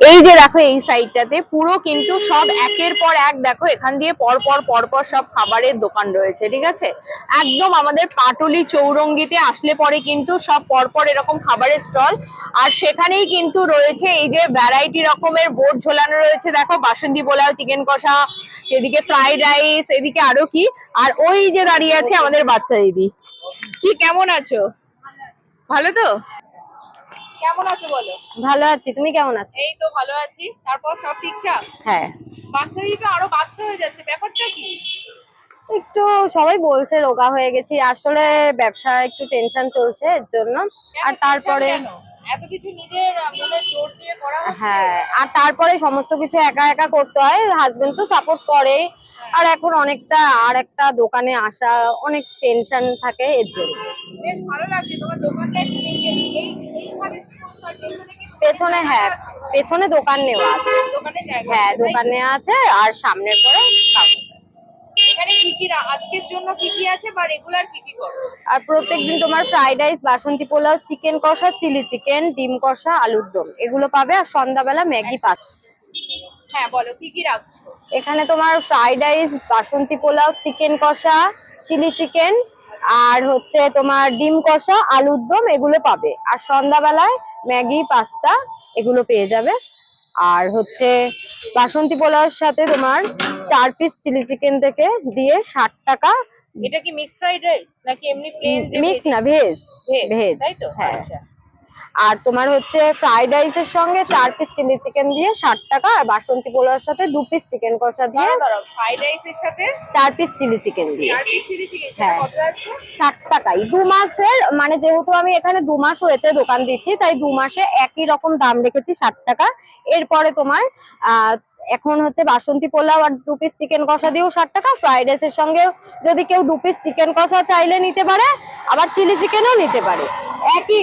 এই যে দেখো, এই সাইডটাতে পুরো কিন্তু সব একের পর এক দেখো, এখান দিয়ে পর পর পর পর সব খাবারের দোকান রয়েছে, ঠিক আছে? একদম আমাদের পাটুলি চৌরঙ্গিতে আসলে পরে কিন্তু সব পর পর এরকম খাবারের স্টল। আর সেখানেই কিন্তু রয়েছে এই যে ভ্যারাইটি রকমের বোর্ড ঝোলানো রয়েছে, দেখো, বাসন্তী পোলাও চিকেন কষা, এদিকে ফ্রাইড রাইস এদিকে আরও কি। আর ওই যে দাঁড়িয়ে আছে আমাদের বাচ্চা দিদি। কি, কেমন আছো? ভালো তো? কেমন আছো বলো? ভালো আছি তুমি কেমন আছো? এই তো ভালো আছি। তারপর সব ঠিকঠাক? হ্যাঁ। বাচ্চা দিদি তো আরও বাচ্চা হয়ে যাচ্ছে ব্যাপারটা কি? একটু সবাই বলছে রোগা হয়ে গেছি। আসলে ব্যবসা একটু টেনশন চলছে এর জন্য। আর তারপরে এত কিছু নিজের মনে জোর দিয়ে করা হ্যাঁ আর তারপরে সমস্ত কিছু একা একা করতে হয়। হাজবেন্ড তো সাপোর্ট করে আর এখন অনেকটা আর একটা দোকানে আসা অনেক টেনশন থাকে এর জন্য। বেশ ভালো লাগছে তোমার দোকানটা পেছনে হ্যাঁ পেছনে দোকান নেওয়া আছে। হ্যাঁ? দোকান নেওয়া আছে আর সামনের পরে কাউন্টার। এখানে কি কি আজকের জন্য কি কি আছে বা রেগুলার কি কি করো? আর প্রত্যেকদিন তোমার ফ্রাইড রাইস বাসন্তী পোলাও চিকেন কষা চিলি চিকেন ডিম কষা আলুর দম। এগুলো পাবে আর সন্ধ্যাবেলা ম্যাগি পাবে হ্যাঁ বলো কি কি রাখছো? এখানে তোমার ফ্রাইড রাইস বাসন্তী পোলাও চিকেন কষা চিলি চিকেন আর হচ্ছে তোমার ডিম কষা আলুর দম এগুলো পাবে। আর সন্ধ্যাবেলায় ম্যাগি পাস্তা এগুলো পেয়ে যাবে। আর হচ্ছে বাসন্তী পোলাওর সাথে তোমার চার পিস চিলি চিকেন থেকে দিয়ে ষাট টাকা এটা কি মিক্স ফ্রাইড রাইস নাকি এমনি প্লেন মিক্স না ভেজ ভেজ তাই তো? হ্যাঁ। আচ্ছা। আর তোমার হচ্ছে ফ্রাইড রাইসের সঙ্গে চার পিস চিলি চিকেন দিয়ে ষাট টাকা আর বাসন্তী পোলাওর সাথে দু পিস চিকেন কষা দিয়ে ফ্রাইড রাইসের সাথে চার পিস চিলি চিকেন দিয়ে। হ্যাঁ। ষাট টাকাই। দু মাসের মানে যেহেতু আমি এখানে দু মাস হয়েছে দোকান দিচ্ছি তাই দু মাসে একই রকম দাম রেখেছি ষাট টাকা। এরপরে তোমার আহ এখন হচ্ছে বাসন্তী পোলাও আর দু পিস চিকেন কষা দিয়েও ষাট টাকা ফ্রাইড রাইসের সঙ্গে যদি কেউ দু পিস চিকেন কষা চাইলে নিতে পারে আবার চিলি চিকেনও নিতে পারে। একই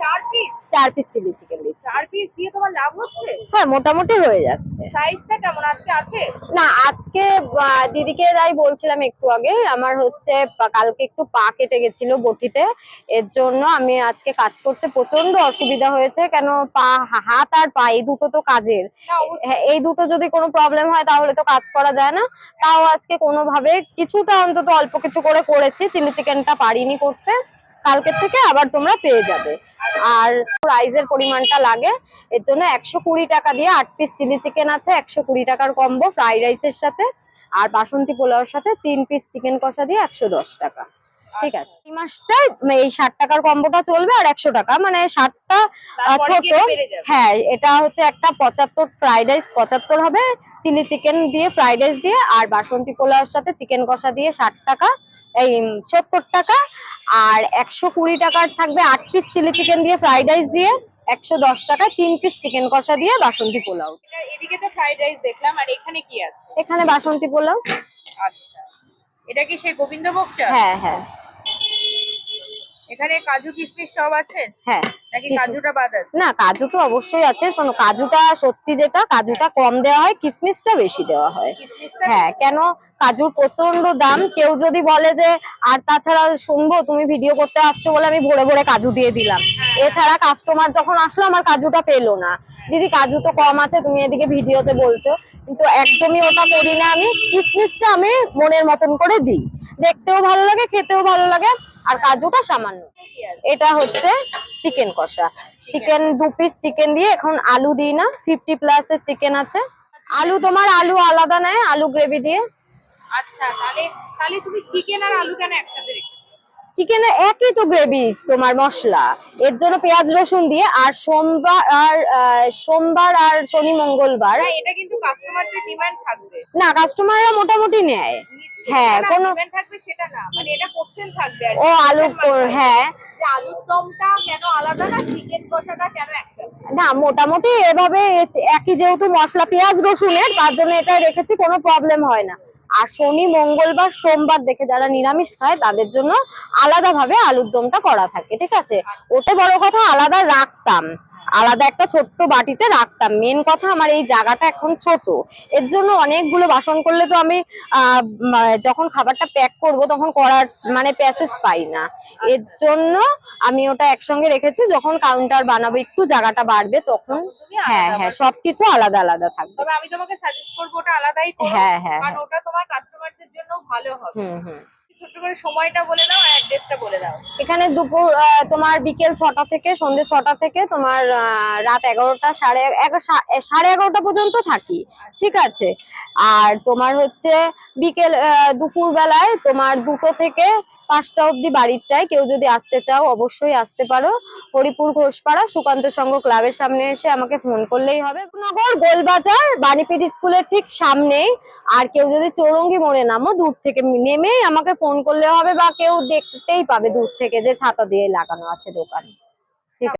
চার পিস চার পিস চিলি চিকেন দিচ্ছি। চার পিস দিয়ে তোমার লাভ হচ্ছে? হ্যাঁ মোটামুটি হয়ে যাচ্ছে। সাইজটা কেমন? আজকে আছে? না আজকে দিদিকে তাই বলছিলাম একটু আগে আমার হচ্ছে কালকে একটু পা কেটে গেছিল বটিতে। এর জন্য আমি আজকে কাজ করতে প্রচণ্ড অসুবিধা হয়েছে কেন পা হাত আর পা এই দুটো তো কাজের। হ্যাঁ, এই দুটো যদি কোনো প্রবলেম হয় তাহলে তো কাজ করা যায় না। তাও আজকে কোনোভাবে কিছুটা অন্তত অল্প কিছু করে করেছি চিলি চিকেনটা পারিনি করতে। কালকের থেকে আবার তোমরা পেয়ে যাবে। আর রাইসের পরিমাণটা লাগে। এর জন্য একশো কুড়ি টাকা দিয়ে আট পিস চিলি চিকেন আছে, একশো কুড়ি টাকার কম্বো ফ্রাইড রাইসের সাথে, আর বাসন্তী পোলাওর সাথে তিন পিস চিকেন কষা দিয়ে একশো দশ টাকা। ঠিক আছে। এই মাসটা এই ষাট টাকার কম্বোটা চলবে আর একশো টাকা। মানে ষাটটা ছোট। হ্যাঁ এটা হচ্ছে একটা পঁচাত্তর ফ্রাইড রাইস পঁচাত্তর হবে। চিলি চিকেন দিয়ে ফ্রাইড রাইস দিয়ে আর বাসন্তী পোলাওর সাথে চিকেন কষা দিয়ে ষাট টাকা এই সত্তর টাকা। আর একশো কুড়ি টাকার থাকবে আট পিস চিলি চিকেন দিয়ে ফ্রাইড রাইস দিয়ে একশো দশ টাকা তিন পিস চিকেন কষা দিয়ে বাসন্তী পোলাও। এদিকে তো ফ্রাইড রাইস দেখলাম আর এখানে কি আছে? এখানে বাসন্তী পোলাও। আচ্ছা। এটা কি সেই গোবিন্দভোগ চা হ্যাঁ হ্যাঁ। এখানে কাজু কিশমিশ সব আছে? হ্যাঁ। নাকি কাজুটা বাদ আছে? না কাজু তো অবশ্যই আছে। শোনো কাজুটা সত্যি যেটা কাজুটা কম দেওয়া হয় কিশমিশটা বেশি দেওয়া হয়। হ্যাঁ কেন? কাজুর প্রচণ্ড দাম। কেউ যদি বলে যে আর তাছাড়া শুনব তুমি ভিডিও করতে আসছো বলে আমি ভরে ভরে কাজু দিয়ে দিলাম। এছাড়া কাস্টমার যখন আসলো আমার কাজুটা পেল না। দিদি কাজু তো কম আছে তুমি এদিকে ভিডিওতে বলছো। কিন্তু একদমই ওটা করি না আমি। কিসমিসটা আমি মনের মতন করে দিই। দেখতেও ভালো লাগে, খেতেও ভালো লাগে, আর কাজুটা সামান্য। এটা হচ্ছে চিকেন কষা। চিকেন দু পিস চিকেন দিয়ে এখন আলু দিই না ফিফটি প্লাস এর চিকেন আছে। আলু তোমার আলু আলাদা নেয়, আলু গ্রেভি দিয়ে। আচ্ছা তাহলে তাহলে তুমি চিকেন আর আলু কেন একসাথে চিকেনের একই তো গ্রেভি তোমার মশলা। এর জন্য পেঁয়াজ রসুন দিয়ে আর সোমবার আর সোমবার আর শনি মঙ্গলবার। এটা কিন্তু কাস্টমারদের ডিমান্ড থাকবে। না কাস্টমাররা মোটামুটি নেয়। হ্যাঁ, কোনো- ডিমান্ড থাকবে সেটা না। মানে এটা কোশ্চেন থাকবে ও আলু কর- হ্যাঁ। যে আলুর দমটা কেন আলাদা না চিকেন কষাটা কেন একসাথে? না মোটামুটি এভাবে একই যেহেতু মশলা পেঁয়াজ রসুনের তার জন্য এটা রেখেছি কোনো প্রবলেম হয় না। আর শনি মঙ্গলবার সোমবার দেখে যারা নিরামিষ খায় তাদের জন্য আলাদাভাবে আলুর দমটা করা থাকে ঠিক আছে? ওটা বড় কথা আলাদা রাখতাম। আলাদা একটা ছোট্ট বাটিতে রাখতাম। মেন কথা আমার এই জায়গাটা এখন ছোট। এর জন্য অনেকগুলো বাসন করলে তো আমি যখন খাবারটা প্যাক করব তখন করার মানে প্যাসেজ পাই না। এর জন্য আমি ওটা একসঙ্গে রেখেছি। যখন কাউন্টার বানাবো একটু জায়গাটা বাড়বে তখন হ্যাঁ হ্যাঁ। সবকিছু আলাদা আলাদা থাকবে। আমি তোমাকে সাজেস্ট করব ওটা আলাদাই হ্যাঁ হ্যাঁ হ্যাঁ। ওটা ভালো হবে। হুম করে সময়টা বলে দাও আর অ্যাড্রেসটা বলে দাও। এখানে দুপুর আহ, তোমার বিকেল ছটা থেকে সন্ধ্যে ছটা থেকে তোমার আহ, রাত এগারোটা সাড়ে সাড়ে এগারোটা পর্যন্ত থাকি। ঠিক আছে? আর তোমার হচ্ছে বিকেল দুপুর বেলায় তোমার দুটো থেকে পাঁচটা অবধি বাড়িরটায়। কেউ যদি আসতে চাও, অবশ্যই আসতে পারো। হরিপুর ঘোষপাড়া সুকান্ত সংঘ ক্লাবের সামনে এসে আমাকে ফোন করলেই হবে। নগর গোলবাজার, বাণীপীঠ স্কুলের ঠিক সামনেই। আর কেউ যদি চৌরঙ্গি মোড়ে নামো, দূর থেকে নেমে আমাকে ফোন করলে হবে বা কেউ দেখতেই পাবে দূর থেকে যে ছাতা দিয়ে লাগানো আছে দোকান।